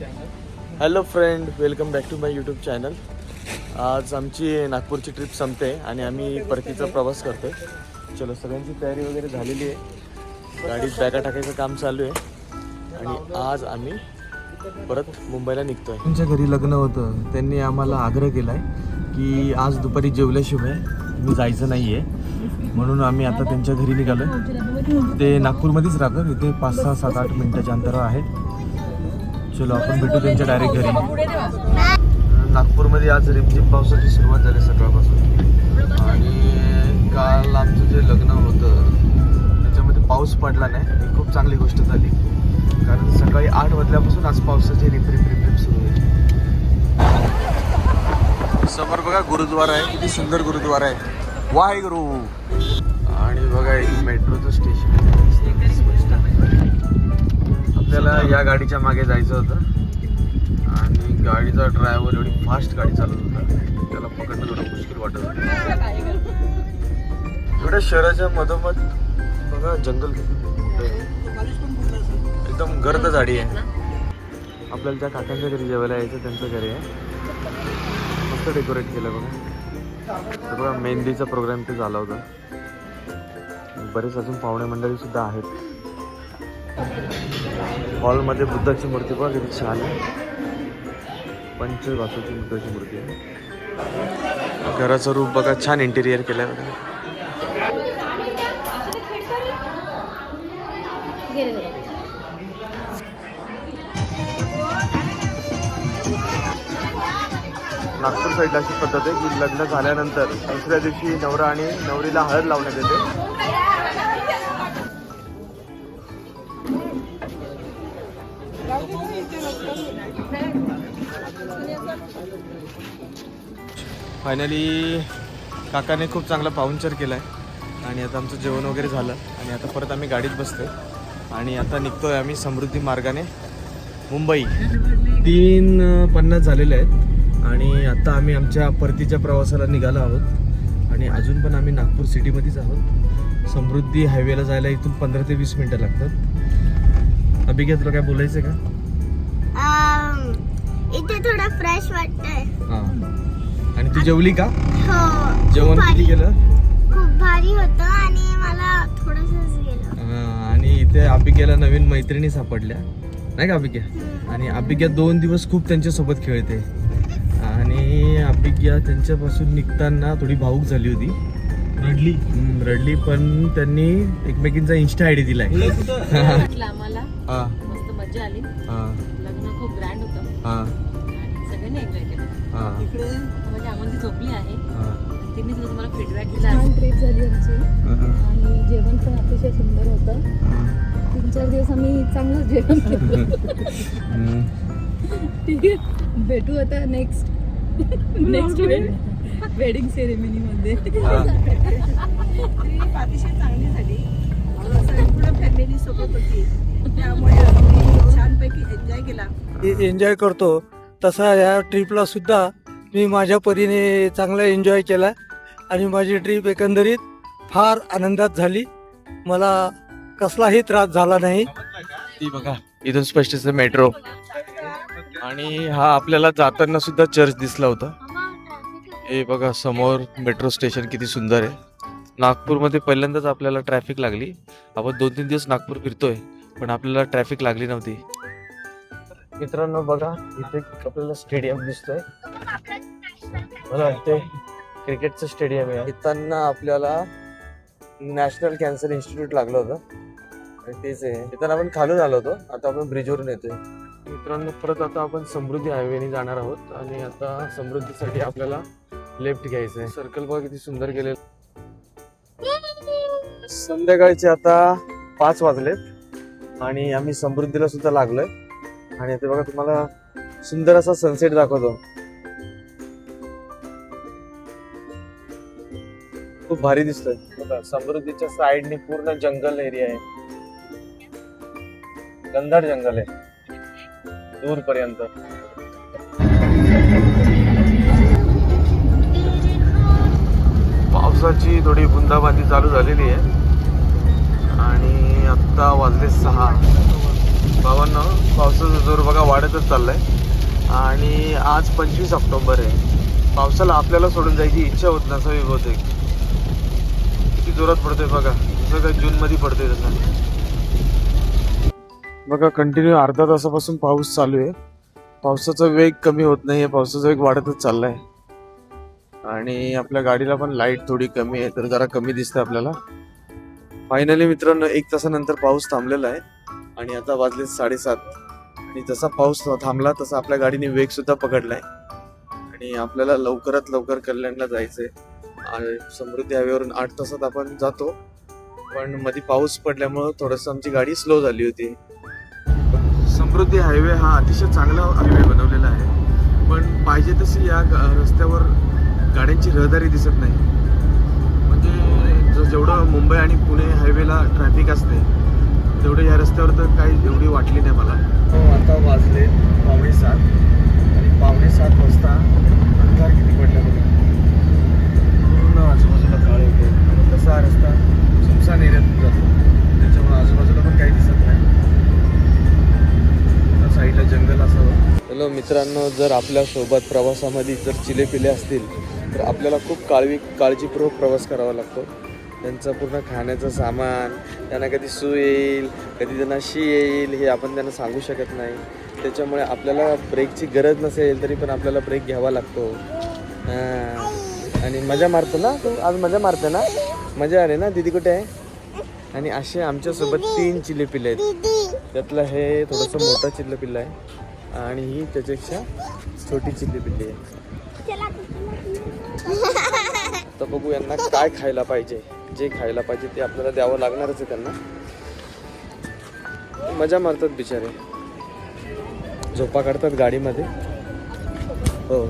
Hello friend welcome back to my YouTube channel. आज आमची नागपूरची ट्रिप संपते आणि आम्ही परतीचा प्रवास करतोय. चलो सगळ्यांची तयारी वगैरे झालेली आहे. गाडीत बॅगा टाकायचं काम चालू आहे. आणि आज आम्ही परत मुंबईला निघतोय. तुमच्या घरी लग्न होतं. त्यांनी आम्हाला आग्रह केला आहे की आज दुपारी जेवल्याशिवाय मी जायचं नाही आहे म्हणून आम्ही आता त्यांच्या घरी निघालो ते नागपूरमध्येच राहतात. इथे पाच सहा सात आठ मिनटाच्या अंतरावर आहे चलो आपण भेटू त्यांच्या डायरेक्ट घरी. नागपूरमध्ये आज रिमझिम पावसाची सुरुवात झाली सकाळपासून. आणि काल आमचं जे लग्न होतं त्याच्यामध्ये पाऊस पडला नाही ही खूप चांगली गोष्ट झाली. कारण सकाळी आठ वाजल्यापासून आज पावसाची रिप रिप रिप रिप सुरू आहे. समोर बघा गुरुद्वारा आहे. किती सुंदर गुरुद्वारा आहे. वाहे गुरु आणि बघा एक मेट्रोचं स्टेशन. आपल्याला या गाडीच्या मागे जायचं होतं. आणि गाडीचा ड्रायव्हर एवढी फास्ट गाडी चालत होता. त्याला पकडणं थोडं मुश्किल वाटत होतं. एवढ्या शहराच्या मधोमध बघा जंगल एकदम गर्द झाडी आहे. आपल्याला त्या काकांच्या घरी जेवायला यायचं त्यांचं घरी आहे. मस्त डेकोरेट केलं बघा. तर बघा मेहंदीचा प्रोग्राम ते झाला होता. बरेच अजून पाहुणे मंडळी सुद्धा आहेत. हॉलमध्ये बुद्धाची मूर्ती बघा किती छान आहे. पंचवासूची बुद्धाची मूर्ती आहे. घराचं रूप बघा छान इंटिरियर केलं आहे बघा. नागपूर साईडला अशी पद्धत आहे की लग्न झाल्यानंतर दुसऱ्या दिवशी नवरा आणि नवरीला हळद लावण्यात येते. फायनली काकाने खूप चांगला पाहुणचार केला आहे आणि आता आमचं जेवण वगैरे झालं. आणि आता परत आम्ही गाडीत बसतो आणि आता निघतोय आम्ही समृद्धी मार्गाने मुंबई. तीन पन्नास झालेले आहेत. आणि आता आम्ही आमच्या परतीच्या प्रवासाला निघालो आहोत. आणि अजून पण आम्ही नागपूर सिटीमध्येच आहोत. समृद्धी हायवेला जायला इथून पंधरा ते वीस मिनटं लागतात. अभिज्ञा तुला काय बोलायचं का? इथे थोडं फ्रेश वाटत. तू जेवली का? हो. जेवण किती केलं? खूप भारी होतं आणि मला थोडंसंच गेलं. हां, आणि इथे अभिज्ञाला नवीन मैत्रिणी सापडल्या. नाही का अभिज्ञा आणि अभिज्ञा दोन दिवस खूप त्यांच्यासोबत खेळते. आणि अभिज्ञा त्यांच्यापासून निघताना थोडी भाऊक झाली होती. रडली? रडली पण त्यांनी एकमेकींचा इन्स्टा आय डी दिलाय. वाटलं आम्हाला. हा. मस्त मजा आली. हा. लग्न खूप ग्रँड होतं. हा. आणि सगळ्यांनी एन्जॉय केलं. हा. आमंती झोपली आहे. हा. तिने सुद्धा तुम्हाला फीडबॅक दिला छान ट्रिप झाली आमची. आणि जेवण पण अतिशय सुंदर होतं. तीन चार दिवस आम्ही चांगलंच जेवण केलं. ठीक आहे. भेटू आता नेक्स्ट नेक्स्ट वेडिंग सेरेमनी मध्ये. हा. ट्रिप अतिशय चांगली झाली. संपूर्ण फॅमिली सोबत होती. त्यामुळे आम्ही छानपैकी एन्जॉय केला. एन्जॉय करतो. तसा या ट्रिपला सुद्धा मी माझ्या परीने चांगला एन्जॉय केला आणि माझी ट्रीप एकंदरीत फार आनंदात झाली. मला कसलाही त्रास झाला नाही. ती बघा इथून स्पष्ट मेट्रो आणि हा आपल्याला जाताना सुद्धा चर्च दिसला होता. हे बघा समोर मेट्रो स्टेशन किती सुंदर आहे. नागपूरमध्ये पहिल्यांदाच आपल्याला ट्रॅफिक लागली. आपण दोन तीन दिवस नागपूर फिरतोय पण आपल्याला ट्रॅफिक लागली नव्हती. मित्रांनो बघा इथे आपल्याला स्टेडियम दिसतोय. मला वाटते क्रिकेटचं स्टेडियम आहे. येताना आपल्याला नॅशनल कॅन्सर इन्स्टिट्यूट लागलं होतं. आणि तेच आहे. येताना आपण खालून आलो होतो. आता आपण ब्रिजवरून येतोय. मित्रांनो परत आता आपण समृद्धी हायवेने जाणार आहोत. आणि आता समृद्धीसाठी आपल्याला लेफ्ट घ्यायचं आहे सर्कल बघा किती सुंदर केले संध्याकाळचे आता पाच वाजलेत. आणि आम्ही समृद्धीला सुद्धा लागलोय. आणि ते बघा तुम्हाला सुंदर असा सनसेट दाखवतो. खूप भारी दिसतोय. बघा समृद्धीच्या साईडने पूर्ण जंगल एरिया आहे. गंधाड जंगल आहे. दूर पर्यंत पावसाची थोडी बुंदाबांदी चालू झालेली आहे. आणि आत्ता वाजले सहा. बाबांना पावसाचा जोर बघा वाढतच चाललाय. आणि आज पंचवीस ऑक्टोबर आहे. पावसाला आपल्याला सोडून जायची इच्छा होत नसावी बहुतेक. किती जोरात पडतोय बघा. जसं काही जून मध्ये पडतोय तसं. बघा कंटिन्यू अर्धा तासापासून पाऊस चालू आहे. पावसाचा वेग कमी होत नाही आहे पावसाचा वेग वाढतच चाललाय. आणि आपल्या गाडीला पण लाइट थोडी कमी आहे तर जरा कमी दिसते आपल्याला. फायनली मित्रांनो एक तासानंतर पाऊस थांबलेला आहे. आणि आता वाजले साडेसात. आणि जसा पाऊस थांबला तसा आपल्या गाडीने वेग सुद्धा पकडलाय. आणि आपल्याला लवकरात लवकर कल्याणला जायचंय. आणि समृद्धी हायवेवरून आठ तासात आपण जातो. पण मध्ये पाऊस पडल्यामुळं थोडंसं आमची गाडी स्लो झाली होती. समृद्धी हायवे हा अतिशय चांगला हायवे बनवलेला आहे. पण पाहिजे तशी या रस्त्यावर गाड्यांची रहदारी दिसत नाही. म्हणजे जो जेवढं मुंबई आणि पुणे हायवेला ट्रॅफिक असते तेवढं या रस्त्यावर तर काही एवढी वाटली नाही मला. हो, आता वाजले पावणे सात. आणि पावणे सात वाजता मित्रांनो जर आपल्यासोबत प्रवासामध्ये जर चिले पिले असतील तर आपल्याला खूप काळवी काळजीपूर्वक प्रवास करावा लागतो. त्यांचं पूर्ण खाण्याचं सामान त्यांना कधी सू येईल कधी त्यांना शी येईल हे आपण त्यांना सांगू शकत नाही. त्याच्यामुळे आपल्याला ब्रेकची गरज नसेल तरी पण आपल्याला ब्रेक घ्यावा लागतो. आणि मजा मारतो ना तू आज मजा मारते ना? मजा आली ना दीदी कुठे आहे? आणि असे आमच्यासोबत तीन चिल्ले पिल्ले आहेत. त्यातलं हे थोडंसं मोठं चिल्लं पिल्लं आहे. आणि ही त्याच्यापेक्षा छोटी चिल्ली बिल्ली आहे. तर बघू यांना काय खायला पाहिजे. जे खायला पाहिजे ते आपल्याला द्यावं लागणारच आहे त्यांना. मजा मारतात बिचारे. झोपा काढतात गाडीमध्ये. हो.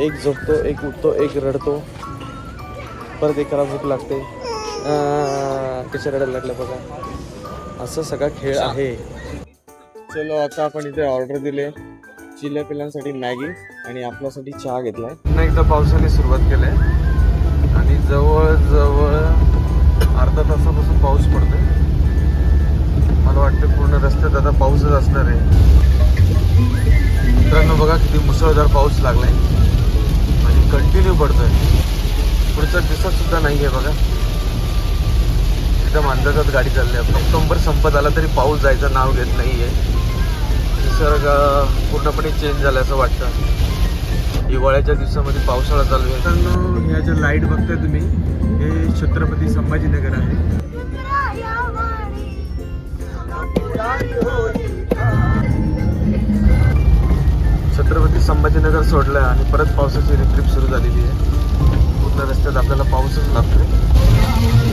एक झोपतो एक उठतो एक रडतो. परत एकाला भूक लागते. कशा रडायला लागलं बघा. असं सगळा खेळ आहे. चलो आता आपण इथे ऑर्डर दिले. चिल्ल्या पिल्लांसाठी मॅगी आणि आपल्यासाठी चहा घेतलाय. पुन्हा एकदा पावसाने सुरुवात केली. आणि जवळ जवळ अर्धा तासापासून पाऊस पडतोय. मला वाटतं पूर्ण रस्त्यात आता पाऊसच असणार आहे. मित्रांनो बघा किती मुसळधार पाऊस लागलाय. आणि कंटिन्यू पडतोय. पुढचा दिसत सुद्धा नाहीये बघा. एकदम अंदाजात गाडी चालली आहे. ऑक्टोंबर संपत आला तरी पाऊस जायचं नाव घेत नाही आहे निसर्ग पूर्णपणे चेंज झाला असं वाटतं. हिवाळ्याच्या दिवसामध्ये पावसाळा चालू आहे. तर ह्या ज्या लाइट बघताय तुम्ही हे छत्रपती संभाजीनगर आहे. छत्रपती संभाजीनगर सोडलं आणि परत पावसाची रिट्रीप सुरू झालेली आहे. पूर्ण रस्त्यात आपल्याला पाऊसच लागतोय.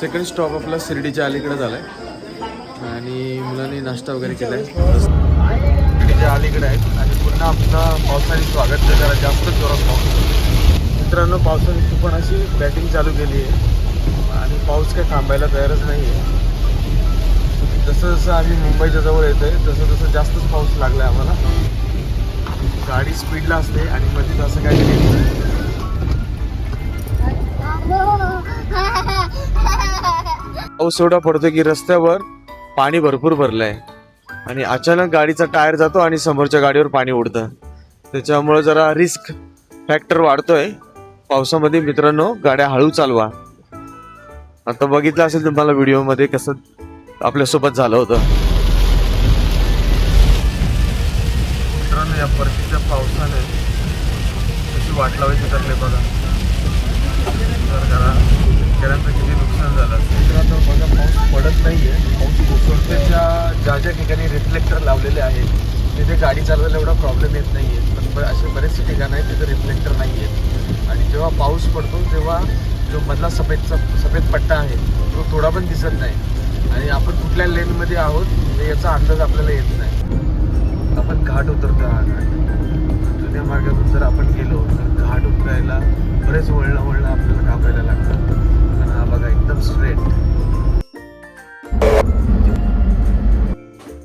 सेकंड स्टॉप आपला शिर्डीच्या अलीकडे झालाय. आणि मुलांनी नाश्ता वगैरे केलाय. शिर्डीच्या अलीकडे आहेत. आणि पुन्हा आपला पावसाने स्वागत जरा जास्त जोरात पाऊस मित्रांनो पावसाने खूप पण अशी बॅटिंग चालू केली आहे. आणि पाऊस काही थांबायला तयारच नाही आहे जसं जसं आम्ही मुंबईच्या जवळ येतोय तसं तसं जास्तच पाऊस लागला आहे आम्हाला. गाडी स्पीडला असते आणि मध्ये असं काही पाऊस एवढा पडतो की रस्त्यावर पाणी भरपूर भरलंय. आणि अचानक गाडीचा टायर जातो आणि समोरच्या गाडीवर पाणी उडतं. त्याच्यामुळे जरा रिस्क फॅक्टर वाढतोय. पावसामध्ये मित्रांनो गाड्या हळू चालवा. आता बघितलं असेल तुम्हाला व्हिडिओमध्ये कसं आपल्यासोबत झालं होतं. मित्रांनो या परतीच्या पावसाने कशी वाट लावायची ठरले बघा तर जरा शेतकऱ्यांचं किती नुकसान झालं तर आता बघा पाऊस पडत नाहीये पाऊस कोसळतेच्या ज्या ज्या ठिकाणी रिफ्लेक्टर लावलेले आहेत तिथे गाडी चालवायला एवढा प्रॉब्लेम येत नाही आहेत पण असे बरेचसे ठिकाणं आहेत तिथे रिफ्लेक्टर नाही आहेत आणि जेव्हा पाऊस पडतो तेव्हा जो मधला सफेदचा सफेद पट्टा आहे तो थोडा पण दिसत नाही. आणि आपण कुठल्या लेनमध्ये आहोत याचा अंदाज आपल्याला येत नाही. आपण घाट उतरतो हा घाट. जुन्या मार्गातून जर आपण गेलो तर घाट उतरायला बरेच वळणं वळणं आपल्याला कापायला लागतात. आणि हा बघा एकदम स्ट्रेट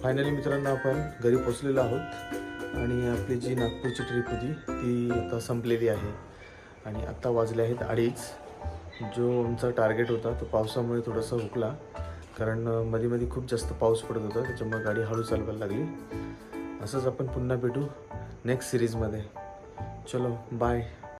फायनली मित्रांनो आपण घरी पोचलेलो आहोत. आणि आपली जी नागपूरची ट्रिप होती ती आता संपलेली आहे. आणि आत्ता वाजले आहेत अडीच. जो आमचा टार्गेट होता तो पावसामुळे थोडासा हुकला. कारण मध्ये मध्ये खूप जास्त पाऊस पडत होता त्याच्यामुळे गाडी हळू चालवायला लागली. असंच आपण पुन्हा भेटू नेक्स्ट सिरीजमध्ये चलो बाय